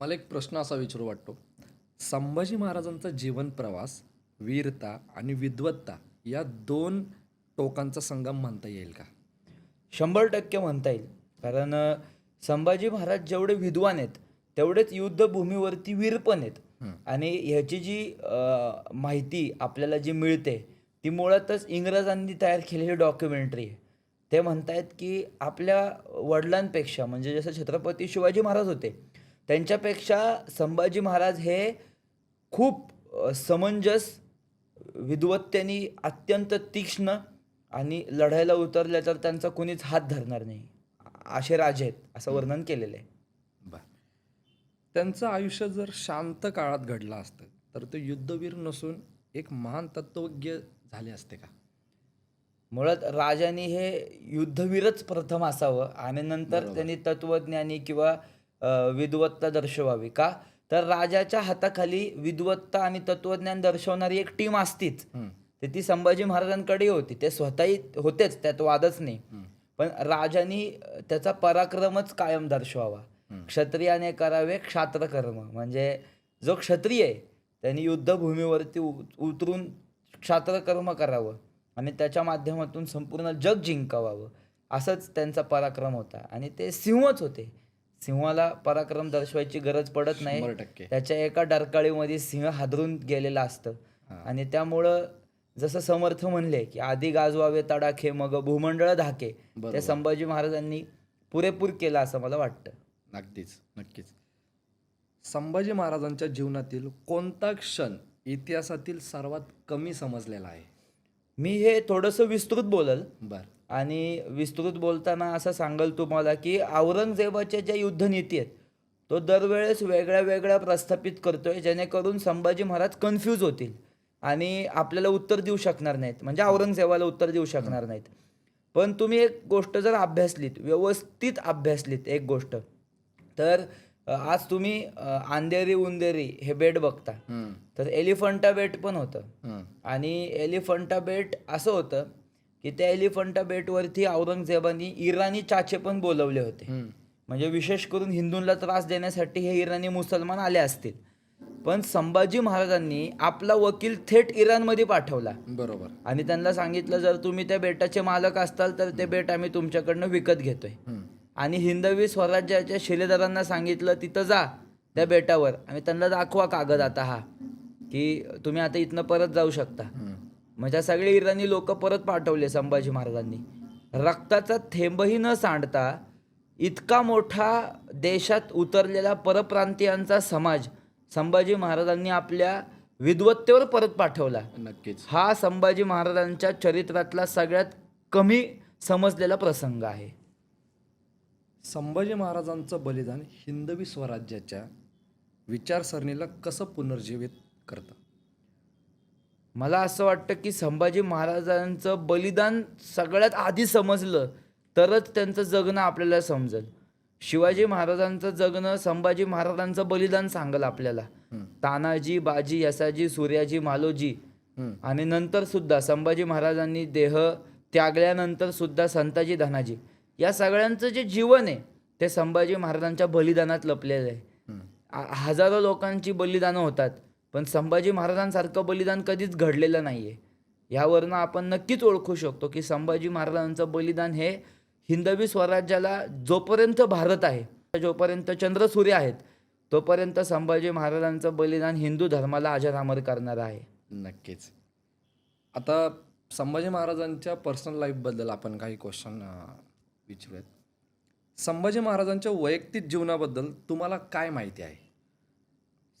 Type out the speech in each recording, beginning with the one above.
मला एक प्रश्न असा विचारू वाटतो. संभाजी महाराजांचा जीवन प्रवास वीरता आणि विद्वत्ता या दोन टोकांचा संगम म्हणता येईल का? शंभर टक्के म्हणता येईल. कारण संभाजी महाराज जेवढे विद्वान आहेत तेवढेच युद्धभूमीवरती वीर पण आहेत. आणि ह्याची जी माहिती आपल्याला जी मिळते ती मुळातच इंग्रजांनी तयार केलेली डॉक्युमेंटरी आहे. ते म्हणतायत की आपल्या वडिलांपेक्षा म्हणजे जसं छत्रपती शिवाजी महाराज होते त्यांच्यापेक्षा संभाजी महाराज हे खूप समंजस विद्वत्तेने अत्यंत तीक्ष्ण आणि लढायला उतरल्या तर त्यांचा कोणीच हात धरणार नाही. असे राजे आहेत असं वर्णन केलेलं आहे. बर. त्यांचं आयुष्य जर शांत काळात घडलं असतं तर ते युद्धवीर नसून एक महान तत्वज्ञ झाले असते का? मुळात राजाने हे युद्धवीरच प्रथम असावं आणि नंतर त्यांनी तत्वज्ञानी किंवा विद्वत्ता दर्शवावी. का? तर राजाच्या हाताखाली विद्वत्ता आणि तत्वज्ञान दर्शवणारी एक टीम असतीच. तर ती संभाजी महाराजांकडे होती. ते स्वतःही होतेच त्यात वादच नाही. पण राजांनी त्याचा पराक्रमच कायम दर्शवावा. क्षत्रियाने करावे क्षात्रकर्म. म्हणजे जो क्षत्रिय आहे त्यांनी युद्धभूमीवरती उतरून क्षात्रकर्म करावं आणि त्याच्या माध्यमातून संपूर्ण जग जिंकावावं असंच त्यांचा पराक्रम होता. आणि ते सिंहच होते. सिंहाला पराक्रम दर्शवायची गरज पडत नाही. त्याच्या एका डरकाळीमध्ये सिंह हादरून गेलेला असतं. आणि त्यामुळं जसं समर्थ म्हणले की आधी गाजवावे तडाखे मग भूमंडळ धाके. ते संभाजी महाराजांनी पुरेपूर केलं असं मला वाटतं. अगदीच नक्कीच. संभाजी महाराजांच्या जीवनातील कोणता क्षण इतिहासातील सर्वात कमी समजलेला आहे? मी हे थोडंसं विस्तृत बोलल. बर. आणि विस्तृत बोलताना असं सांगल तुम्हाला की औरंगजेबाच्या ज्या युद्धनीती आहेत तो दरवेळेस वेगळ्या वेगळ्या प्रस्थापित करतोय जेणेकरून संभाजी महाराज कन्फ्यूज होतील आणि आपल्याला उत्तर देऊ शकणार नाहीत. म्हणजे औरंगजेबाला उत्तर देऊ शकणार नाहीत. पण तुम्ही एक गोष्ट जर अभ्यासलीत व्यवस्थित अभ्यासलीत एक गोष्ट तर आज तुम्ही अ, अंधेरी उंदेरी हे बेट बघता. तर एलिफंटा बेट पण होतं. आणि एलिफंटा बेट असं होतं की त्या एलिफंटा बेटवरती औरंगजेबानी इराणी चाचे पण बोलवले होते. म्हणजे विशेष करून हिंदूंना त्रास देण्यासाठी हे इराणी मुसलमान आले असतील पण संभाजी महाराजांनी आपला वकील थेट इराणमध्ये पाठवला बरोबर आणि त्यांना सांगितलं जर तुम्ही त्या बेटाचे मालक असताल तर ते बेट आम्ही तुमच्याकडनं विकत घेतोय. आणि हिंदवी स्वराज्याच्या शिलेदारांना सांगितलं तिथं जा त्या बेटावर. आणि त्यांना दाखवा कागद आता हा की तुम्ही आता इथनं परत जाऊ शकता. म्हणजे सगळे इराणी लोक परत पाठवले संभाजी महाराजांनी. रक्ताचा थेंबही न सांडता इतका मोठा देशात उतरलेला परप्रांतीयांचा समाज संभाजी महाराजांनी आपल्या विद्वत्तेवर परत पाठवला. नक्कीच. हा संभाजी महाराजांच्या चरित्रातला सगळ्यात कमी समजलेला प्रसंग आहे. संभाजी महाराजांचं बलिदान हिंदवी स्वराज्याच्या विचारसरणीला कसं पुनर्जीवित करतं? मला असं वाटतं की संभाजी महाराजांचं बलिदान सगळ्यात आधी समजलं तरच त्यांचं जगणं आपल्याला समजेल. शिवाजी महाराजांचं जगणं संभाजी महाराजांचं बलिदान सांगल आपल्याला. तानाजी बाजी यसाजी सूर्याजी मालोजी. आणि नंतर सुद्धा संभाजी महाराजांनी देह त्यागल्यानंतर सुद्धा संताजी धनाजी. या सगळ्यांचं जे जीवन आहे ते संभाजी महाराजांच्या बलिदानात लपलेलं आहे. हजारो लोकांची बलिदानं होतात पण संभाजी महाराजांसारखं बलिदान कधीच घडलेलं नाही आहे ह्यावरनं आपण नक्कीच ओळखू शकतो की संभाजी महाराजांचं बलिदान हे हिंदवी स्वराज्याला जोपर्यंत भारत आहे जोपर्यंत चंद्र सूर्य आहेत तोपर्यंत संभाजी महाराजांचं बलिदान हिंदू धर्माला अजरामर करणार आहे. नक्कीच. आता संभाजी महाराजांच्या पर्सनल लाईफबद्दल आपण काही क्वेश्चन विचारूयात. संभाजी महाराजांच्या वैयक्तिक जीवनाबद्दल तुम्हाला काय माहिती आहे?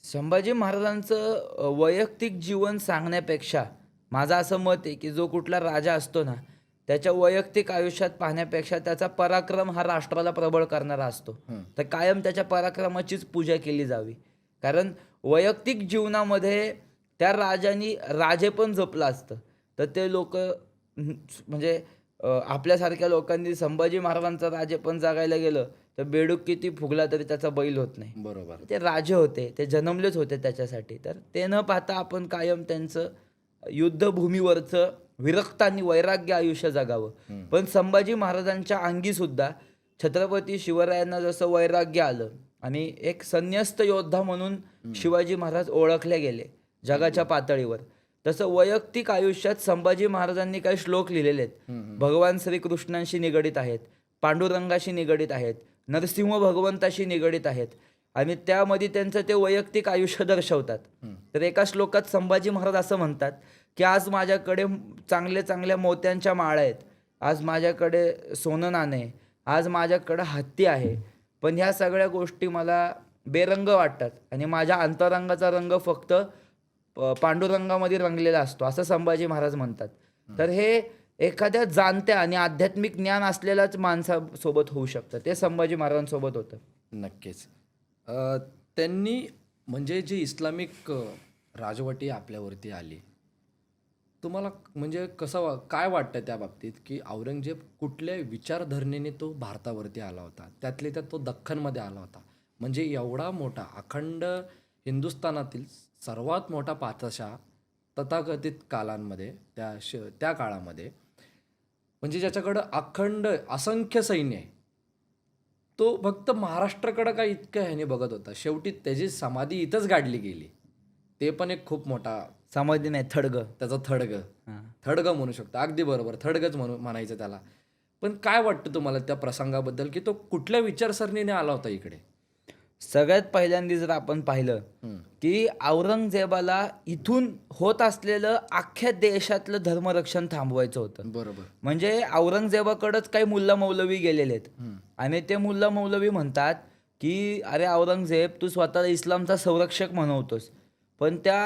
संभाजी महाराजांचं वैयक्तिक जीवन सांगण्यापेक्षा माझं असं मत आहे की जो कुठला राजा असतो ना त्याच्या वैयक्तिक आयुष्यात पाहण्यापेक्षा त्याचा पराक्रम हा राष्ट्राला प्रबळ करणारा असतो. तर कायम त्याच्या पराक्रमाचीच पूजा केली जावी. कारण वैयक्तिक जीवनामध्ये त्या राजानी राजे पण जपलं असतं. तर ते लोक म्हणजे आपल्यासारख्या लोकांनी संभाजी महाराजांचा राजे पण जागायला गेलं तर बेडूक किती फुगला तरी त्याचा बैल होत नाही. बरोबर. ते राजे होते ते जन्मलेच होते त्याच्यासाठी. तर ते न पाहता आपण कायम त्यांचं युद्धभूमीवरचं विरक्त आणि वैराग्य आयुष्य जगावं. पण संभाजी महाराजांच्या अंगी सुद्धा छत्रपती शिवरायांना जसं वैराग्य आलं आणि एक संन्यस्त योद्धा म्हणून शिवाजी महाराज ओळखले गेले जगाच्या पातळीवर. तसं वैयक्तिक आयुष्यात संभाजी महाराजांनी काही श्लोक लिहिलेले आहेत. भगवान श्रीकृष्णांशी निगडित आहेत पांडुरंगाशी निगडित आहेत नरसिंह भगवंताशी निगडित आहेत आणि त्यामध्ये त्यांचं ते वैयक्तिक आयुष्य दर्शवतात. तर एका श्लोकात संभाजी महाराज असं म्हणतात की आज माझ्याकडे चांगले चांगल्या मोत्यांच्या माळा आहेत. आज माझ्याकडे सोनं नाणे आहे. आज माझ्याकडे हत्ती आहे. पण ह्या सगळ्या गोष्टी मला बेरंग वाटतात आणि माझ्या अंतरंगाचा रंग फक्त पांडुरंगामध्ये रंगलेला असतो असं संभाजी महाराज म्हणतात. तर हे एखाद्या जाणत्या आणि आध्यात्मिक ज्ञान असलेल्याच माणसासोबत होऊ शकतं. ते संभाजी महाराजांसोबत होतं. नक्कीच. त्यांनी म्हणजे जी इस्लामिक राजवटी आपल्यावरती आली तुम्हाला म्हणजे कसं वा काय वाटतं त्या बाबतीत की औरंगजेब कुठल्या विचारधरणीने तो भारतावरती आला होता? त्यातले त्यात तो दख्खनमध्ये आला होता. म्हणजे एवढा मोठा अखंड हिंदुस्थानातील सर्वात मोठा पातशाह तथाकथित कालांमध्ये त्या श त्या काळामध्ये म्हणजे ज्याच्याकडं अखंड असंख्य सैन्य आहे तो फक्त महाराष्ट्राकडं काय इतकं ह्याने बघत होता. शेवटी त्याची समाधी इथंच गाडली गेली. ते पण एक खूप मोठा समाधी नाही थडग. त्याचा थडग. थडग म्हणू शकतो. अगदी बरोबर. थडगच म्हणू म्हणायचं त्याला. पण काय वाटतं तुम्हाला त्या प्रसंगाबद्दल? की तो कुठल्या विचारसरणीने आला होता इकडे? सगळ्यात पहिल्यांदा जर आपण पाहिलं. की औरंगजेबाला इथून होत असलेलं अख्ख्या देशातलं धर्मरक्षण थांबवायचं होतं. बरोबर. म्हणजे औरंगजेबाकडंच काही मुल्ला मौलवी गेलेले आहेत. आणि ते मुल्ला मौलवी म्हणतात की अरे औरंगजेब तू स्वतःला इस्लामचा संरक्षक म्हणवतोस. पण त्या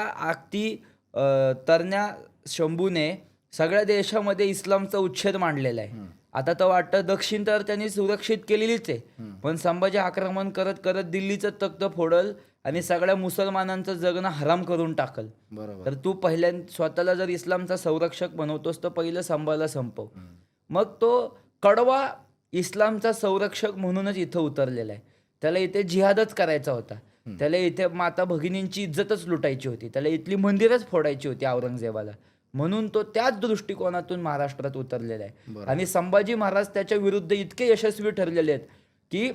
अं, तरण्या शंभूने सगळ्या देशामध्ये इस्लामचा उच्छेद मांडलेला आहे. आता तर वाटतं दक्षिण तर त्यांनी सुरक्षित केलेलीच आहे. पण संभाजी आक्रमण करत करत दिल्लीचं तख्त फोडल आणि सगळ्या मुसलमानांचं जगणं हराम करून टाकल. बरोबर. तर तू पहिल्या स्वतःला जर इस्लामचा संरक्षक बनवतोस तर पहिलं संभाला संपव. मग तो कडवा इस्लामचा संरक्षक म्हणूनच इथं उतरलेला आहे. त्याला इथे जिहादच करायचा होता. त्याला इथे माता भगिनींची इज्जतच लुटायची होती. त्याला इथली मंदिरच फोडायची होती औरंगजेबाला. म्हणून तो त्याच दृष्टिकोनातून महाराष्ट्रात उतरलेला आहे. आणि संभाजी महाराज त्याच्या विरुद्ध इतके यशस्वी ठरलेले आहेत की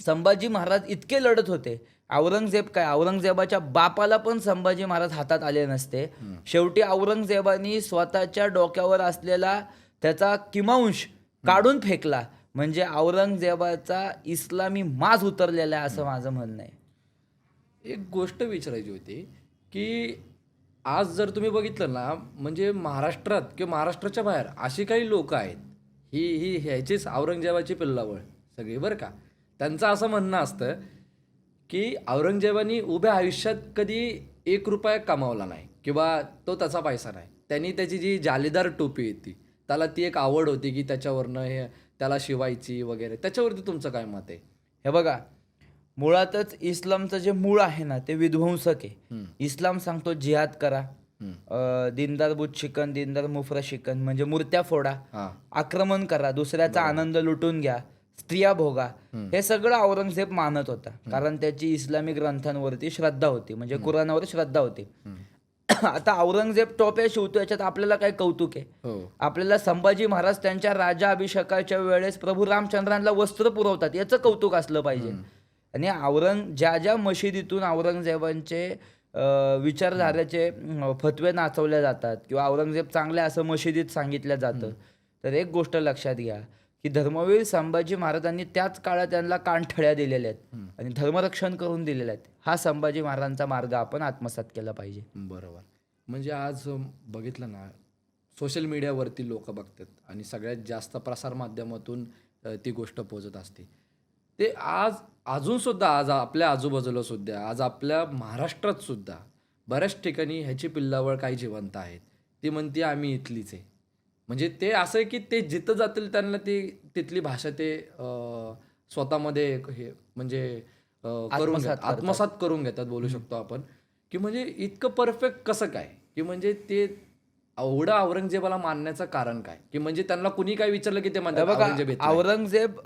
संभाजी महाराज इतके लढत होते. औरंगजेब काय? औरंगजेबाच्या बापाला पण संभाजी महाराज हातात आले नसते. शेवटी औरंगजेबानी स्वतःच्या डोक्यावर असलेला त्याचा किमांश काढून फेकला. म्हणजे औरंगजेबाचा इस्लामी माज उतरलेला आहे असं माझं म्हणणं आहे. एक गोष्ट विचारायची होती की आज जर तुम्ही बघितलं ना म्हणजे महाराष्ट्रात किंवा महाराष्ट्राच्या बाहेर अशी काही लोक आहेत ही ही ह्याचीच औरंगजेबाची पिल्लावळ सगळी बरं का? त्यांचं असं म्हणणं असतं की औरंगजेबानी उभ्या आयुष्यात कधी एक रुपया कमावला नाही किंवा तो त्याचा पैसा नाही. त्यांनी त्याची जी जालीदार टोपी होती त्याला ती एक आवड होती की त्याच्यावरनं हे त्याला शिवायची वगैरे. त्याच्यावरती तुमचं काय मत आहे? हे बघा मुळातच इस्लामचं जे मूळ आहे ना ते विध्वंसक आहे. इस्लाम सांगतो जिहाद करा. दिनदार बुत शिकन दिनदार मुफरा शिकन म्हणजे मूर्त्या फोडा. आक्रमण करा दुसऱ्याचा आनंद लुटून घ्या स्त्रिया भोगा. हे सगळं औरंगजेब मानत होता. कारण त्याची इस्लामी ग्रंथांवरती श्रद्धा होती म्हणजे कुराणावर श्रद्धा होती. आता औरंगजेब टोप्या शिवतो याच्यात आपल्याला काय कौतुक आहे? हो. आपल्याला संभाजी महाराज त्यांच्या राजा अभिषेकाच्या वेळेस प्रभू रामचंद्रांना वस्त्र पुरवतात याचं कौतुक असलं पाहिजे. आणि औरंग ज्या ज्या मशिदीतून औरंगजेबांचे विचारधारेचे फतवे नाचवले जातात किंवा औरंगजेब चांगले असं मशिदीत सांगितलं जातं तर एक गोष्ट लक्षात घ्या की धर्मवीर संभाजी महाराजांनी त्याच काळात त्यांना कानठळ्या दिलेल्या आहेत आणि धर्मरक्षण करून दिलेल्या आहेत. हा संभाजी महाराजांचा मार्ग आपण आत्मसात केला पाहिजे. बरोबर. म्हणजे आज बघितलं ना सोशल मीडियावरती लोक बघतात आणि सगळ्यात जास्त प्रसारमाध्यमातून अ, ती गोष्ट पोचत असते. ते आज अजूनसुद्धा आज आपल्या आजूबाजूला सुद्धा आज आपल्या महाराष्ट्रात सुद्धा बऱ्याच ठिकाणी ह्याची पिल्लावळ काही जिवंत आहेत. ती म्हणते आम्ही इथलीच आहे. म्हणजे ते असं आहे की ते जिथं जातील त्यांना ती तिथली भाषा ते स्वतःमध्ये हे म्हणजे करून आत्मसात करून घेतात बोलू शकतो आपण. की म्हणजे इतकं परफेक्ट कसं काय? की म्हणजे ते एवढं औरंगजेबाला मानण्याचं कारण काय की म्हणजे त्यांना कुणी काय विचारलं की ते म्हणतात बघा औरंगजेब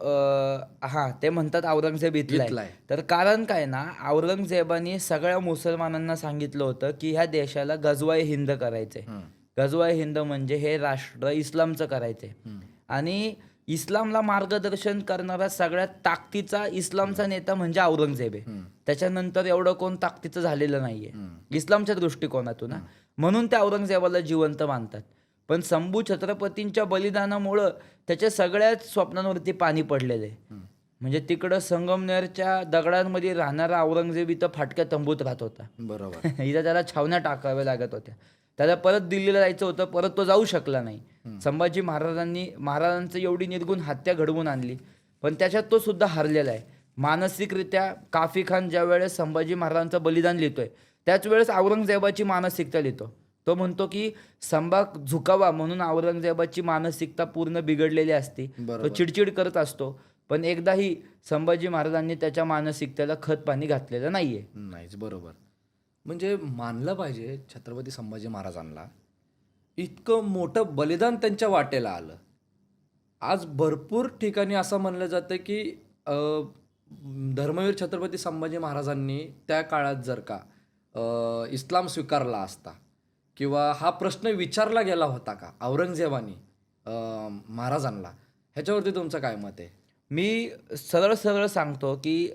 हा ते म्हणतात औरंगजेब इथला इथला आहे. आहे. तर कारण काय ना औरंगजेबानी सगळ्या मुसलमानांना सांगितलं होतं की ह्या देशाला गजवाय हिंद करायचंय हं. गजवाय हिंद म्हणजे हे राष्ट्र इस्लामचं करायचंय हं. आणि इस्लामला मार्गदर्शन करणारा सगळ्यात ताकदीचा इस्लामचा नेता म्हणजे औरंगजेब आहे त्याच्यानंतर एवढं कोण ताकदीचं झालेलं नाहीये इस्लामच्या दृष्टिकोनातून. म्हणून त्या औरंगजेबाला जिवंत मानतात. पण शंभू छत्रपतींच्या बलिदानामुळं त्याच्या सगळ्याच स्वप्नांवरती पाणी पडलेलं आहे. म्हणजे तिकडं संगमनेरच्या दगडांमध्ये राहणारा औरंगजेब इथं फाटक्या तंबूत राहत होता. बरोबर. इथं त्याला छावण्या टाकाव्या लागत होत्या. त्याला परत दिल्लीला जायचं होतं परत तो जाऊ शकला नाही. संभाजी महाराजांनी महाराजांचं एवढी निर्गुण हत्या घडवून आणली. पण त्याच्यात तो सुद्धा हरलेला आहे. मानसिकरित्या काफी खान ज्या वेळेस संभाजी महाराजांचं बलिदान लिहितोय त्याच वेळेस औरंगजेबाची मानसिकता लिहितो. तो म्हणतो की संभाग झुकावा म्हणून औरंगजेबाची मानसिकता पूर्ण बिघडलेली असते. तो. चिडचिड करत असतो. पण एकदाही संभाजी महाराजांनी त्याच्या मानसिकतेला खत पाणी घातलेलं नाहीये. नाहीच बरोबर. म्हणजे मानलं पाहिजे छत्रपती संभाजी महाराजांना. इतकं मोठं बलिदान त्यांच्या वाटेला आलं. आज भरपूर ठिकाणी असं म्हणलं जातं की धर्मवीर छत्रपती संभाजी महाराजांनी त्या काळात जर का इस्लाम स्वीकारला असता किंवा हा प्रश्न विचारला गेला होता का? औरंगजेबानी महाराजांना. ह्याच्यावरती तुमचं काय मत आहे? मी सरळ सरळ सांगतो की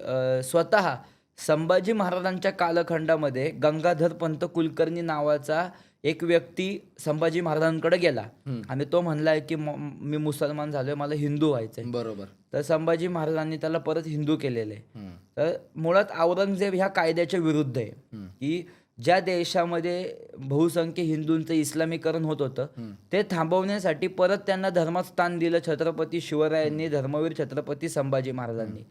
स्वतः संभाजी महाराजांच्या कालखंडामध्ये गंगाधर पंत कुलकर्णी नावाचा एक व्यक्ती संभाजी महाराजांकडे गेला. आणि तो म्हणलाय की म- मुसलमान झालोय मला हिंदू व्हायचंय. बरोबर. तर संभाजी महाराजांनी त्याला परत हिंदू केलेलं. तर मुळात औरंगजेब ह्या कायद्याच्या विरुद्ध आहे. की ज्या देशामध्ये बहुसंख्य हिंदूंचं इस्लामीकरण होत होतं ते थांबवण्यासाठी परत त्यांना धर्मात स्थान दिलं छत्रपती शिवरायांनी धर्मवीर छत्रपती संभाजी महाराजांनी.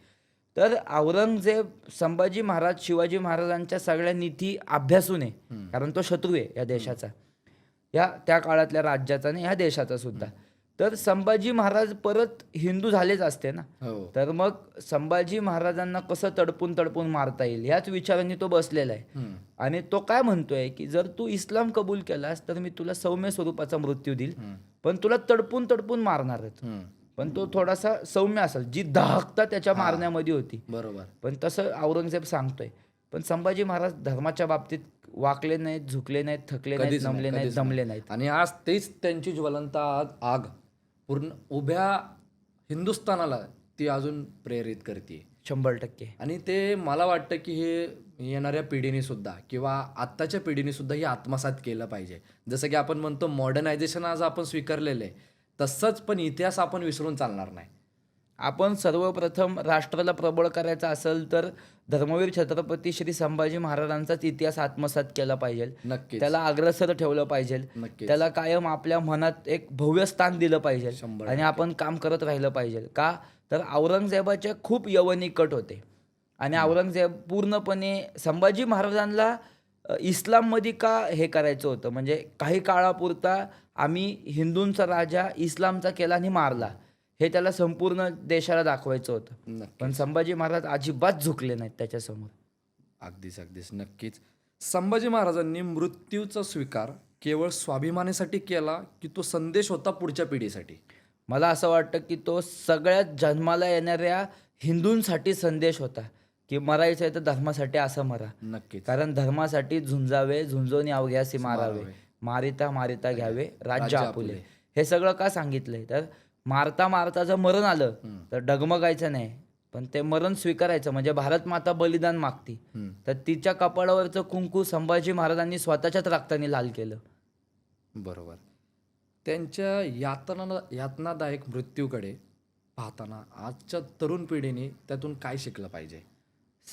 तर औरंगजेब संभाजी महाराज शिवाजी महाराजांच्या सगळ्या नीती अभ्यासून आहे. कारण तो शत्रू आहे या देशाचा. या त्या काळातल्या राज्याचा आणि ह्या देशाचा सुद्धा. तर संभाजी महाराज परत हिंदू झालेच असते ना. हो. तर मग संभाजी महाराजांना कसं तडपून तडपून मारता येईल? ह्याच विचारांनी तो बसलेला आहे. आणि तो काय म्हणतोय की जर तू इस्लाम कबूल केलास तर मी तुला सौम्य स्वरूपाचा मृत्यू देईल. पण तुला तडपून तडपून मारणारच हम्म. पण तो थोडासा सौम्य असेल. जी दाहकता त्याच्या मारण्यामध्ये होती. बरोबर. पण तसं औरंगजेब सांगतोय. पण संभाजी महाराज धर्माच्या बाबतीत वाकले नाहीत झुकले नाहीत थकले नाहीत कधीच नाही, नमले नाहीत कधीच दमले नाहीत. आणि आज तेच त्यांची ज्वलंत आग आग पूर्ण उभ्या हिंदुस्थानाला ती अजून प्रेरित करते शंभर टक्के. आणि ते मला वाटतं की हे येणाऱ्या पिढीने सुद्धा किंवा आत्ताच्या पिढीने सुद्धा हे आत्मसात केलं पाहिजे. जसं की आपण म्हणतो मॉडर्नायझेशन आज आपण स्वीकारलेलं आहे. तसंच पण इतिहास आपण विसरून चालणार नाही. आपण सर्वप्रथम राष्ट्राला प्रबळ करायचा असेल तर धर्मवीर छत्रपती श्री संभाजी महाराजांचाच इतिहास आत्मसात केला पाहिजे. नक्कीच. त्याला अग्रसर ठेवलं पाहिजे. त्याला कायम आपल्या मनात एक भव्य स्थान दिलं पाहिजे आणि आपण काम करत राहिलं पाहिजे. का? तर औरंगजेबाचे खूप यवनी कट होते. आणि औरंगजेब पूर्णपणे संभाजी महाराजांना इस्लाममध्ये का हे करायचं होतं? म्हणजे काही काळापुरता आम्ही हिंदूंचा राजा इस्लामचा केला आणि मारला. हे त्याला संपूर्ण देशाला दाखवायचं होतं. पण संभाजी महाराज अजिबात झुकले नाहीत त्याच्यासमोर. अगदीच अगदीच. नक्कीच. संभाजी महाराजांनी मृत्यूचा स्वीकार केवळ स्वाभिमानासाठी केला की तो संदेश होता पुढच्या पिढीसाठी? मला असं वाटतं की तो सगळ्यात जन्माला येणाऱ्या हिंदूंसाठी संदेश होता. की मरायचं आहे तर धर्मासाठी असं मरा. नक्कीच. कारण धर्मासाठी झुंजावे झुंजोनी अवघ्यासी मारावे. मारावे. मारिता मारिता घ्यावे. राज्य आपुले. हे सगळं का सांगितलंय? तर मारता मारता जर मरण आलं तर डगमगायचं नाही. पण ते मरण स्वीकारायचं. म्हणजे भारत माता बलिदान मागती. तर तिच्या कपाळावरचं कुंकू संभाजी महाराजांनी स्वतःच्याच रक्ताने लाल केलं. बरोबर. त्यांच्या यातना यातनादायक मृत्यूकडे पाहताना आजच्या तरुण पिढीने त्यातून काय शिकलं पाहिजे?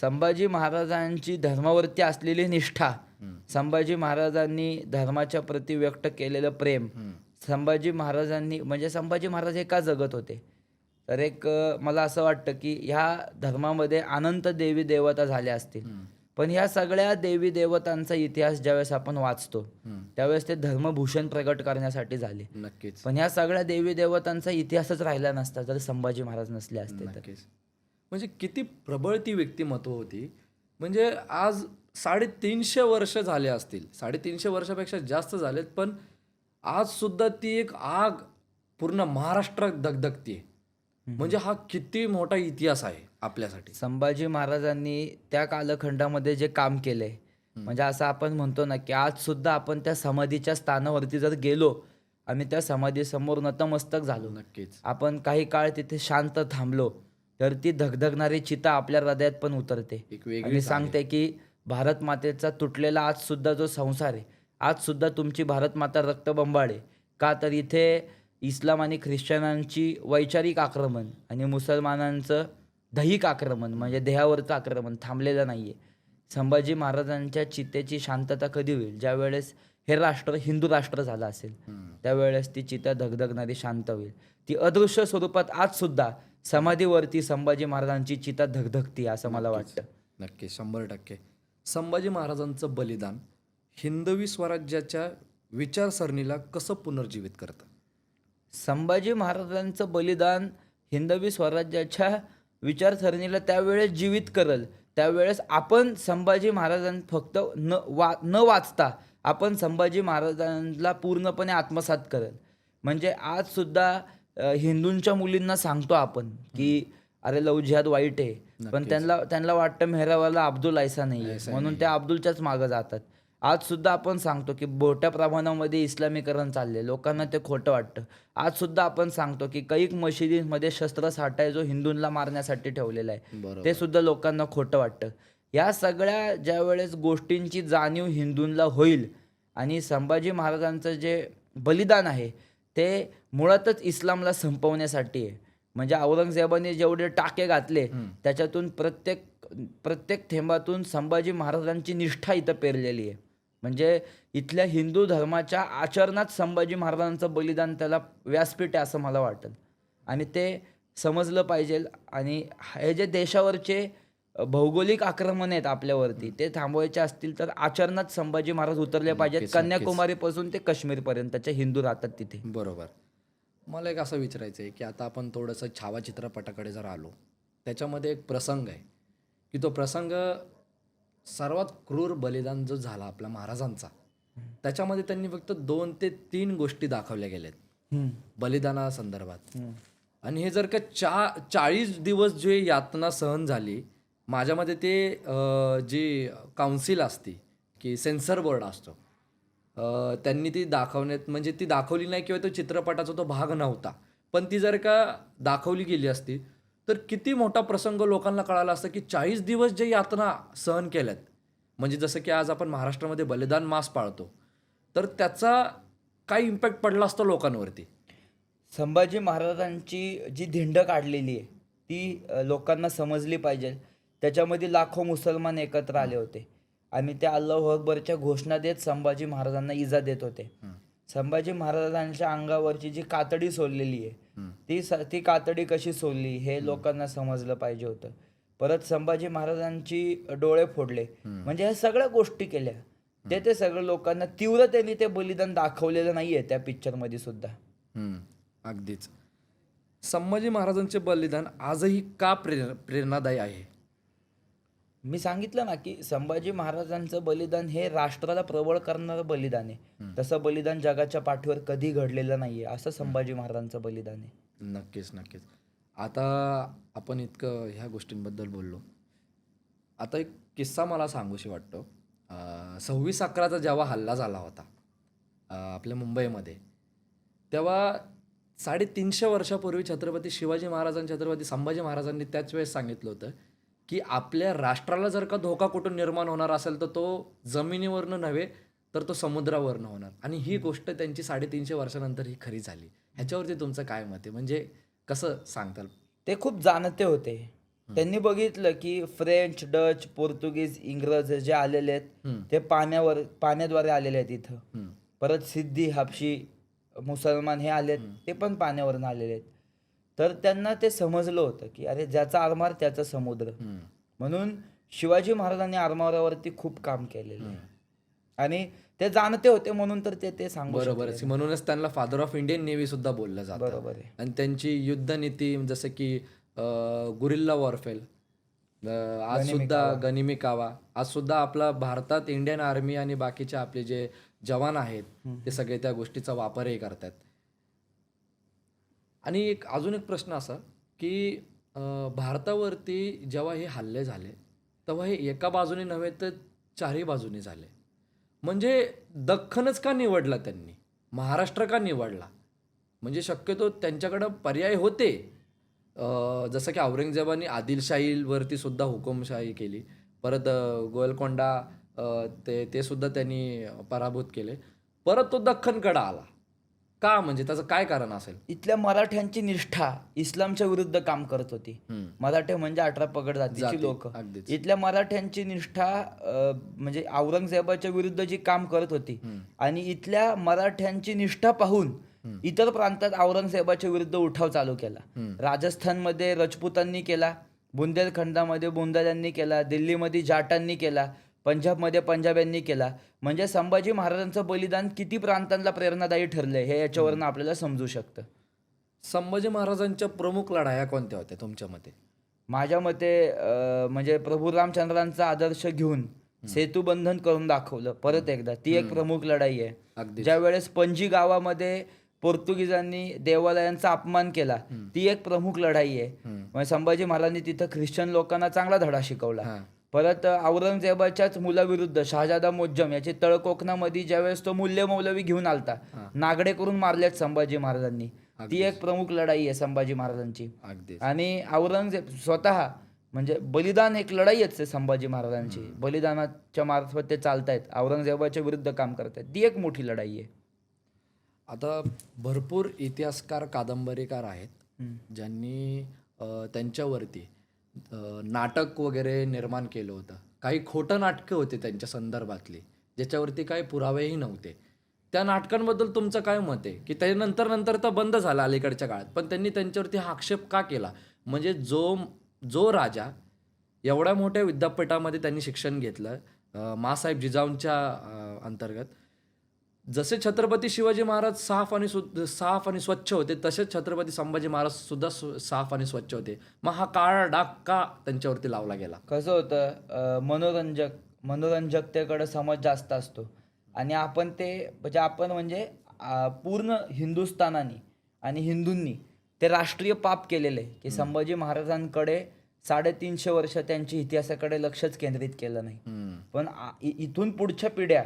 संभाजी महाराजांची धर्मावरती असलेली निष्ठा संभाजी महाराजांनी धर्माच्या प्रती व्यक्त केलेलं प्रेम संभाजी महाराजांनी म्हणजे संभाजी महाराज हे का जगत होते? तर एक मला असं वाटतं की ह्या धर्मामध्ये अनंत देवी देवता झाल्या असतील. पण ह्या सगळ्या देवी देवतांचा इतिहास ज्यावेळेस आपण वाचतो त्यावेळेस ते धर्मभूषण प्रगट करण्यासाठी झाले. नक्कीच. पण ह्या सगळ्या देवी देवतांचा इतिहासच राहिला नसता जर संभाजी महाराज नसले असते तर. म्हणजे किती प्रबळ ती व्यक्तिमत्व होती. म्हणजे आज साडेतीनशे वर्ष झाले असतील. साडेतीनशे वर्षापेक्षा जास्त झालेत पण आज सुद्धा ती एक आग पूर्ण महाराष्ट्रात दगदगतीये. म्हणजे हा किती मोठा इतिहास आहे आपल्यासाठी. संभाजी महाराजांनी त्या कालखंडामध्ये जे काम केलंय म्हणजे असं आपण म्हणतो ना की आज सुद्धा आपण त्या समाधीच्या स्थानावरती जर गेलो आम्ही त्या समाधीसमोर नतमस्तक झालो. नक्कीच. आपण काही काळ तिथे शांत थांबलो. तर ती धगधगणारी चिता आपल्या हृदयात पण उतरते. एक वेगळी आणि सांगते की भारत मातेचा तुटलेला आज सुद्धा जो संसार आहे आज सुद्धा तुमची भारत माता रक्तबंबाळ का तर इथे इस्लाम आणि ख्रिश्चनांची वैचारिक आक्रमण आणि मुसलमानांचं दहिक आक्रमण म्हणजे देहावरचं आक्रमण थांबलेलं नाही आहे संभाजी महाराजांच्या चितेची शांतता कधी होईल? ज्या वेळेस हे राष्ट्र हिंदू राष्ट्र झालं असेल. त्यावेळेस ती चिता धगधगणारी शांत होईल. ती अदृश्य स्वरूपात आज सुद्धा समाधीवरती संभाजी महाराजांची चिता धगधगती असं मला वाटतं. नक्की शंभर टक्के. संभाजी महाराजांचं बलिदान हिंदवी स्वराज्याच्या विचारसरणीला कसं पुनर्जीवित करतं? संभाजी महाराजांचं बलिदान हिंदवी स्वराज्याच्या विचारसरणीला त्यावेळेस जीवित करल. त्यावेळेस आपण संभाजी महाराजां फक्त न वा न वाचता आपण संभाजी महाराजांना पूर्णपणे आत्मसात करल. म्हणजे आज सुद्धा अ, हिंदूंच्या मुलींना सांगतो आपण की अरे लव जिहाद वाईट आहे. पण त्यांना त्यांना वाटतं मेहरावाला अब्दुल ऐसा नाही आहे. म्हणून त्या अब्दुलच्याच मागं जातात. आज सुद्धा आपण सांगतो की मोठ्या प्रमाणामध्ये इस्लामीकरण चालले लोकांना ते खोटं वाटतं. आज सुद्धा आपण सांगतो की कैक मशिदीमध्ये शस्त्र साठा आहे जो हिंदूंना मारण्यासाठी ठेवलेला आहे. ते सुद्धा लोकांना खोटं वाटतं. या सगळ्या ज्या वेळेस गोष्टींची जाणीव हिंदूंना होईल आणि संभाजी महाराजांचं जे बलिदान आहे ते मुळातच इस्लामला संपवण्यासाठी आहे. म्हणजे औरंगजेबाने जेवढे टाके घातले त्याच्यातून प्रत्येक प्रत्येक थेंबातून संभाजी महाराजांची निष्ठा इथं पेरलेली आहे. म्हणजे इथल्या हिंदू धर्माच्या आचरणात संभाजी महाराजांचं बलिदान त्याला व्यासपीठ आहे असं मला वाटतं. आणि ते समजलं पाहिजे. आणि हे जे देशावरचे भौगोलिक आक्रमण आहेत आपल्यावरती ते थांबवायचे असतील तर आचरणात संभाजी महाराज उतरले पाहिजेत. कन्याकुमारीपासून ते काश्मीरपर्यंतचे हिंदू राहतात तिथे बरोबर मला एक असं विचारायचं आहे की आता आपण थोडंसं छावा चित्रपटाकडे जर आलो त्याच्यामध्ये एक प्रसंग आहे की तो प्रसंग सर्वात क्रूर बलिदान जो झाला आपल्या महाराजांचा त्याच्यामध्ये त्यांनी फक्त दोन ते तीन गोष्टी दाखवल्या गेल्यात. बलिदानासंदर्भात. आणि हे जर का चा चाळीस दिवस जे यातना सहन झाली माझ्यामध्ये ते जी काउन्सिल असते की सेन्सर बोर्ड असतो त्यांनी ती दाखवण्यात म्हणजे ती दाखवली नाही किंवा तो चित्रपटाचा तो भाग नव्हता. पण ती जर का दाखवली गेली असती तर किती मोठा प्रसंग लोकांना कळाला असतं की चाळीस दिवस जे यातना सहन केल्यात म्हणजे जसं की आज आपण महाराष्ट्रामध्ये बलिदान मास पाळतो तर त्याचा काय इम्पॅक्ट पडला असतो लोकांवरती? संभाजी महाराजांची जी धिंड काढलेली आहे ती लोकांना समजली पाहिजे. त्याच्यामध्ये लाखो मुसलमान एकत्र आले होते. आणि त्या अल्लाह अकबरच्या घोषणा देत संभाजी महाराजांना इजा देत होते. संभाजी महाराजांच्या अंगावरची जी कातडी सोडलेली आहे ती ती कातडी कशी सोडली हे लोकांना समजलं पाहिजे होतं. परत संभाजी महाराजांची डोळे फोडले. म्हणजे ह्या सगळ्या गोष्टी केल्या. ते ते सगळं लोकांना तीव्रतेने ते बलिदान दाखवलेलं नाहीये त्या पिक्चरमध्ये सुद्धा. अगदीच. संभाजी महाराजांचे बलिदान आजही का प्रेर प्रेरणादायी आहे? मी सांगितलं ना की संभाजी महाराजांचं बलिदान हे राष्ट्राला प्रबळ करणारं बलिदान आहे. तसं बलिदान जगाच्या पाठीवर कधी घडलेलं नाहीये असं संभाजी महाराजांचं बलिदान आहे. नक्कीच नक्कीच. आता आपण इतकं ह्या गोष्टींबद्दल बोललो. आता एक किस्सा मला सांगूशी वाटतो. सव्वीस अकराचा जेव्हा हल्ला झाला होता आपल्या मुंबईमध्ये तेव्हा साडेतीनशे वर्षापूर्वी छत्रपती शिवाजी महाराजां छत्रपती संभाजी महाराजांनी त्याच वेळेस सांगितलं होतं की आपल्या राष्ट्राला जर का धोका कुठून निर्माण होणार असेल तर तो जमिनीवरनं नव्हे तर तो समुद्रावरनं होणार. आणि ही गोष्ट त्यांची साडेतीनशे वर्षानंतर ही खरी झाली. ह्याच्यावरती तुमचं काय मत आहे? म्हणजे कसं सांगताल? ते खूप जाणते होते. त्यांनी बघितलं की फ्रेंच डच पोर्तुगीज इंग्रज जे आलेले आहेत ते पाण्यावर पाण्याद्वारे आलेले आहेत इथं. परत सिद्धी हापशी मुसलमान हे आलेत ते पण पाण्यावरून आलेले आहेत. तर त्यांना ते समजलं होतं की अरे ज्याचा आरमार त्याचा समुद्र. म्हणून शिवाजी महाराजांनी आरमारावरती खूप काम केलेलं आहे. आणि ते जाणते होते म्हणून तर ते ते सांगू बरोबर. म्हणूनच त्यांना फादर ऑफ इंडियन नेव्ही सुद्धा बोललं जातं. बरोबर आहे. आणि त्यांची युद्धनीती जसं की गुरिल्ला वॉरफेल आज सुद्धा गनिमी कावा. आज सुद्धा आपला भारतात इंडियन आर्मी आणि बाकीचे आपले जे जवान आहेत ते सगळे त्या गोष्टीचा वापरही करतात. आणि एक अजून एक प्रश्न असा की भारतावरती जेव्हा हे हल्ले झाले तेव्हा हे एका बाजूने नव्हे तर चारही बाजूने झाले. म्हणजे दख्खनच का निवडला त्यांनी? महाराष्ट्र का निवडला? म्हणजे शक्यतो त्यांच्याकडं पर्याय होते. जसं की औरंगजेबाने आदिलशाहीवरती सुद्धा हुकुमशाही केली. परत गोयलकोंडा ते ते सुद्धा त्यांनी पराभूत केले. परत तो दख्खनकडं आला. का म्हणजे त्याचं काय कारण असेल? इथल्या मराठ्यांची निष्ठा इस्लामच्या विरुद्ध काम करत होती. मराठे म्हणजे अठरा पगड जातीची जाती, लोक. इथल्या मराठ्यांची निष्ठा म्हणजे औरंगजेबाच्या विरुद्ध जी काम करत होती आणि इथल्या मराठ्यांची निष्ठा पाहून इतर प्रांतात औरंगजेबाच्या विरुद्ध उठाव चालू केला. राजस्थानमध्ये रजपुतांनी केला बुंदेलखंडामध्ये बुंदेल्यांनी केला दिल्लीमध्ये जाटांनी केला पंजाबमध्ये पंजाब्यांनी केला. म्हणजे संभाजी महाराजांचं बलिदान किती प्रांतांना प्रेरणादायी ठरलंय हे याच्यावरनं आपल्याला समजू शकतं. संभाजी महाराजांच्या प्रमुख लढाया कोणत्या होत्या तुमच्या मते? माझ्या मते म्हणजे प्रभू रामचंद्रांचा आदर्श घेऊन सेतुबंधन करून दाखवलं परत एकदा. ती एक प्रमुख लढाई आहे. ज्या वेळेस पणजी गावामध्ये पोर्तुगीजांनी देवालयांचा अपमान केला ती एक प्रमुख लढाई आहे. संभाजी महाराजांनी तिथं ख्रिश्चन लोकांना चांगला धडा शिकवला. परत औरंगजेबाच्याच मुलाविरुद्ध शहाजादा मोज्जम याची तळकोकणामध्ये ज्यावेळेस तो मूल्य मौलवी घेऊन आलता नागडे करून मारलेत संभाजी महाराजांनी. ती एक प्रमुख लढाई आहे संभाजी महाराजांची. आणि औरंगजेब स्वतः म्हणजे बलिदान एक लढाईच आहे संभाजी महाराजांची. बलिदानाच्या मार्फत ते चालतायत औरंगजेबाच्या विरुद्ध काम करतायत. ती एक मोठी लढाई आहे. आता भरपूर इतिहासकार कादंबरीकार आहेत ज्यांनी त्यांच्यावरती नाटक वगैरे निर्माण केलं होतं. काही खोटं नाटकं होते त्यांच्या संदर्भातली ज्याच्यावरती काही पुरावेही नव्हते. त्या नाटकांबद्दल तुमचं काय मत आहे? की त्यानंतर नंतर तर बंद झालं अलीकडच्या काळात पण त्यांनी त्यांच्यावरती हा आक्षेप का केला? म्हणजे जो जो राजा एवढ्या मोठ्या विद्यापीठामध्ये त्यांनी शिक्षण घेतलं मासाहेब जिजाऊंच्या अंतर्गत जसे छत्रपती शिवाजी महाराज साफ आणि सु साफ आणि स्वच्छ होते तसेच छत्रपती संभाजी महाराज सुद्धा साफ आणि स्वच्छ होते. मग हा काळा डाग का त्यांच्यावरती लावला गेला? कसं होतं मनोरंजक मनोरंजकतेकडे समज जास्त असतो. आणि आपण ते म्हणजे आपण म्हणजे पूर्ण हिंदुस्थानाने आणि हिंदूंनी ते राष्ट्रीय पाप केलेलं आहे की संभाजी महाराजांकडे साडेतीनशे वर्ष त्यांच्या इतिहासाकडे लक्षच केंद्रित केलं नाही. पण इथून पुढच्या पिढ्या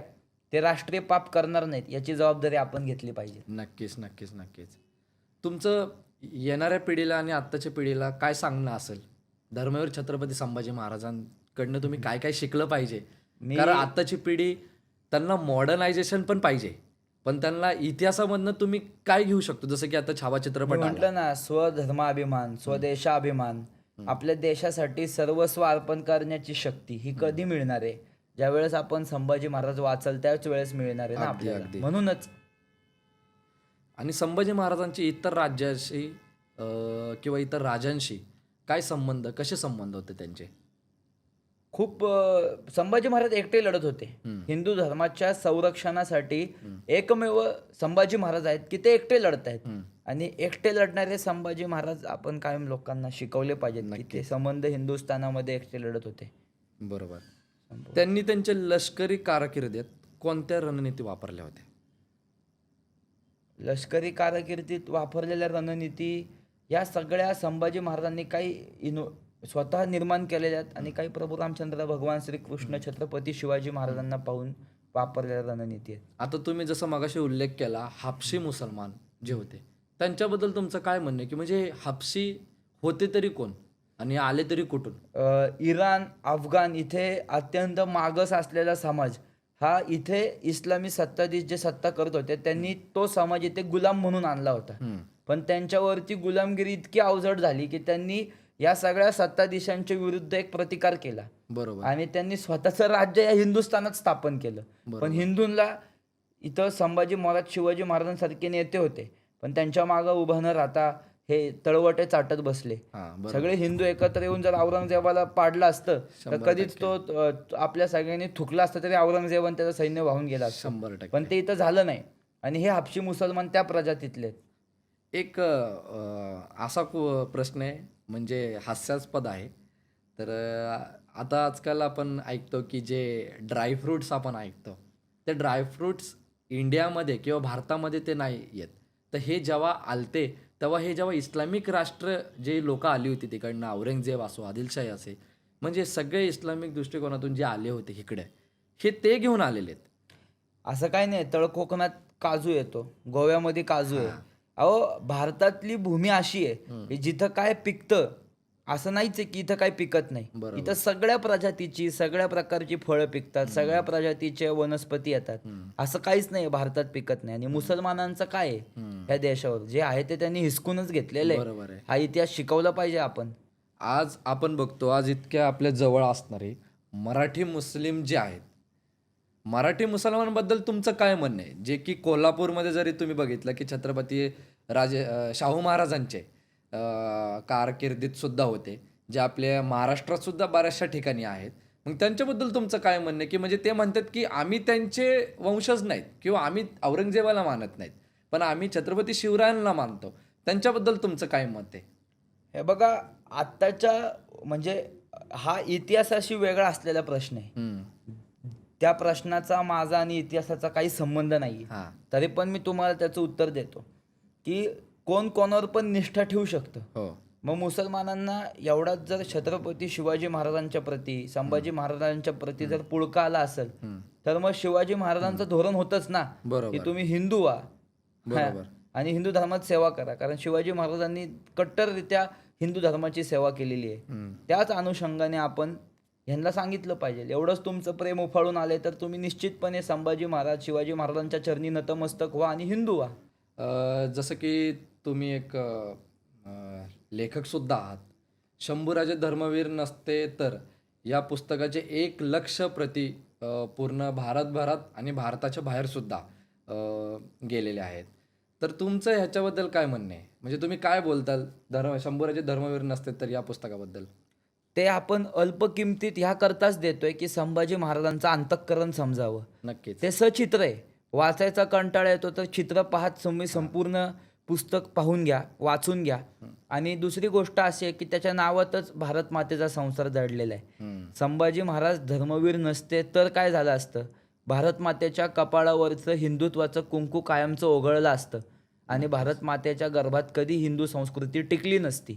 ते राष्ट्रीय पाप करणार नाहीत याची जबाबदारी आपण घेतली पाहिजे. नक्कीच नक्कीच नक्कीच. तुमचं येणाऱ्या पिढीला आणि आत्ताच्या पिढीला काय सांगणं असेल? धर्मवीर छत्रपती संभाजी महाराजांकडनं तुम्ही काय काय शिकलं पाहिजे? मी- कारण आत्ताची पिढी त्यांना मॉडर्नायझेशन पण पाहिजे. पण त्यांना इतिहासामधनं तुम्ही काय घेऊ शकतो? जसं की आता छावा चित्रपट आला. म्हटलं ना स्वधर्माभिमान स्वदेशाभिमान आपल्या देशासाठी सर्वस्व अर्पण करण्याची शक्ती ही कधी मिळणार आहे? ज्यावेळेस आपण संभाजी महाराज वाचल त्याच वेळेस मिळणार आहे ना अगदी, आपल्याला. अगदी. म्हणूनच. आणि संभाजी महाराजांची इतर राज्याशी अं, किंवा इतर राजांशी काय संबंध कसे संबंध होते त्यांचे? खूप अं, संभाजी महाराज एकटे लढत होते. हिंदू धर्माच्या संरक्षणासाठी एकमेव संभाजी महाराज आहेत की ते एकटे लढत आहेत. आणि एकटे लढणारे संभाजी महाराज आपण कायम लोकांना शिकवले पाहिजेत की ते संबंध हिंदुस्थानामध्ये एकटे लढत होते. बरोबर. त्यांनी त्यांच्या लष्करी कारकिर्दीत कोणत्या रणनीती वापरल्या होत्या? लष्करी कारकिर्दीत वापरलेल्या रणनीती या सगळ्या संभाजी महाराजांनी काही इनो स्वतः निर्माण केलेल्या आहेत आणि काही प्रभू रामचंद्र भगवान श्रीकृष्ण छत्रपती शिवाजी महाराजांना पाहून वापरलेल्या रणनीती आहेत. आता तुम्ही जसं मगाशी उल्लेख केला हापशी मुसलमान जे होते त्यांच्याबद्दल तुमचं काय म्हणणं आहे? की म्हणजे हापशी होते तरी कोण? आणि आले तरी कुठून? इराण अफगाण इथे अत्यंत मागास असलेला समाज. हा इथे इस्लामी सत्ताधीश जे सत्ता करत होते त्यांनी तो समाज इथे गुलाम म्हणून आणला होता. पण त्यांच्यावरती गुलामगिरी इतकी अवजड झाली की त्यांनी या सगळ्या सत्ताधीशांच्या विरुद्ध एक प्रतिकार केला. बरोबर. आणि त्यांनी स्वतःचं राज्य या हिंदुस्थानात स्थापन केलं. पण हिंदूंना इथं संभाजी महाराज शिवाजी महाराजांसारखे नेते होते. पण त्यांच्या मागं उभं न राहता हे तळवटे चाटत बसले. सगळे हिंदू एकत्र येऊन जर औरंगजेबाला पाडलं असतं तर कधीच तो आपल्या सगळ्यांनी थुकला असतं तरी औरंगजेबान त्याचं सैन्य वाहून गेला शंभर टक्के. पण ते इथं झालं नाही. आणि हे हापशी मुसलमान त्या प्रजातीतले. एक असा कु- प्रश्न आहे म्हणजे हास्यास्पद आहे. तर आता आजकाल आपण ऐकतो की जे ड्रायफ्रुट्स आपण ऐकतो ते ड्रायफ्रुट्स इंडियामध्ये किंवा भारतामध्ये ते नाही येत. तर हे जेव्हा आलते तेव्हा हे जेव्हा इस्लामिक राष्ट्र जे लोक आली होती तिकडनं औरंगजेब असो आदिलशाही असे म्हणजे सगळे इस्लामिक दृष्टिकोनातून जे आले होते इकडे हे ते घेऊन आलेले आहेत. असं काही नाही तळ कोकणात काजू येतो गोव्यामध्ये काजू आहे. अहो भारतातली भूमी अशी आहे की जिथं काय पिकतं असं नाहीच आहे की इथं काय पिकत नाही. इथं सगळ्या प्रजातीची सगळ्या प्रकारची फळं पिकतात सगळ्या प्रजातीच्या वनस्पती येतात. असं काहीच नाही भारतात पिकत नाही. आणि मुसलमानांचं काय आहे? ह्या देशावर. जे आहे ते त्यांनी हिसकूनच घेतलेलं आहे. हा इतिहास शिकवला पाहिजे आपण. आज आपण बघतो आज इतक्या आपल्या जवळ असणारे मराठी मुस्लिम जे आहेत मराठी मुसलमानांबद्दल तुमचं काय म्हणणं आहे? जे की कोल्हापूरमध्ये जरी तुम्ही बघितलं की छत्रपती राजे शाहू महाराजांचे कारकिर्दीत सुद्धा होते जे आपल्या महाराष्ट्रात सुद्धा बऱ्याचशा ठिकाणी आहेत. मग त्यांच्याबद्दल तुमचं काय म्हणणं की म्हणजे ते म्हणतात की आम्ही त्यांचे वंशज नाहीत किंवा आम्ही औरंगजेबाला मानत नाहीत पण आम्ही छत्रपती शिवरायांना मानतो. त्यांच्याबद्दल तुमचं काय मत आहे? हे बघा आत्ताच्या म्हणजे हा इतिहासाशी वेगळा असलेला प्रश्न आहे. त्या प्रश्नाचा माझा आणि इतिहासाचा काही संबंध नाही हा. तरी पण मी तुम्हाला त्याचं उत्तर देतो की कोण कोणावर पण निष्ठा ठेवू शकतं. हो. मग मुसलमानांना एवढाच जर छत्रपती शिवाजी महाराजांच्या प्रती संभाजी महाराजांच्या प्रती जर पुळका आला असेल. तर मग शिवाजी महाराजांचं धोरण होतच ना की तुम्ही हिंदू व्हा. बरोबर. हा. आणि हिंदू धर्मात सेवा करा. कारण शिवाजी महाराजांनी कट्टररित्या हिंदू धर्माची सेवा केलेली आहे. त्याच अनुषंगाने आपण ह्यांना सांगितलं पाहिजे. एवढंच तुमचं प्रेम उफाळून आले तर तुम्ही निश्चितपणे संभाजी महाराज शिवाजी महाराजांच्या चरणी नतमस्तक व्हा आणि हिंदू व्हा. जसं की तुम्ही एक अ, अ, लेखक सुद्धा आहात. शंभूराजे धर्मवीर नसते तर या पुस्तकाचे एक लक्ष प्रती पूर्ण भारतभरात आणि भारताच्या बाहेर सुद्धा अ, गेलेले आहेत. तर तुमचं ह्याच्याबद्दल काय म्हणणं? आहे म्हणजे तुम्ही काय बोलताल? धर्म शंभूराजे धर्मवीर नसते तर या पुस्तकाबद्दल? ते आपण अल्प किमतीत ह्या करताच देतोय की संभाजी महाराजांचं अंतःकरण समजावं. नक्कीच. ते सचित्र आहे. वाचायचा कंटाळा येतो तर चित्र पाहत तुम्ही संपूर्ण पुस्तक पाहून घ्या वाचून घ्या. आणि दुसरी गोष्ट अशी आहे की त्याच्या नावातच भारत मातेचा संसार दडलेला आहे. संभाजी महाराज धर्मवीर नसते तर काय झालं असतं? भारत मातेच्या कपाळावरचं हिंदुत्वाचं कुंकू कायमचं ओघळलं असतं. आणि भारत मातेच्या गर्भात कधी हिंदू संस्कृती टिकली नसती.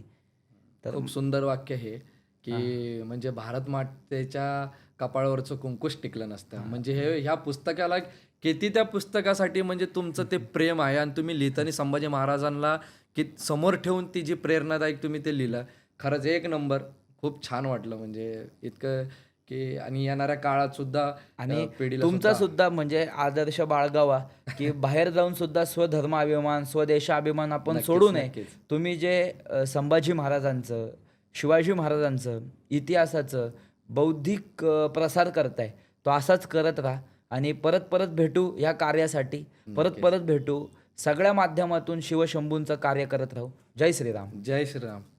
तर खूप सुंदर वाक्य हे की म्हणजे भारत मातेच्या कपाळावरचं कुंकुश टिकलं नसतं. म्हणजे हे ह्या पुस्तकाला किती त्या पुस्तकासाठी म्हणजे तुमचं ते प्रेम आहे आणि तुम्ही लिहिताना संभाजी महाराजांना की समोर ठेवून ती जी प्रेरणादायक तुम्ही ते लिहिलं खरंच एक नंबर. खूप छान वाटलं म्हणजे इतकं की आणि येणाऱ्या काळात सुद्धा आणि तुमचा सुद्धा- म्हणजे आदर्श बाळगावा की बाहेर जाऊन सुद्धा स्वधर्माभिमान स्वदेशाभिमान आपण सोडू नये. तुम्ही जे संभाजी महाराजांचं शिवाजी महाराजांचं इतिहासाचं बौद्धिक प्रसार करताय तो असाच करत राहा. आणि परत परत भेटू या कार्यासाठी. परत परत भेटू. सगळ्या माध्यमातून शिवशंभूंचं कार्य करत राहू. जय श्रीराम. जय श्रीराम.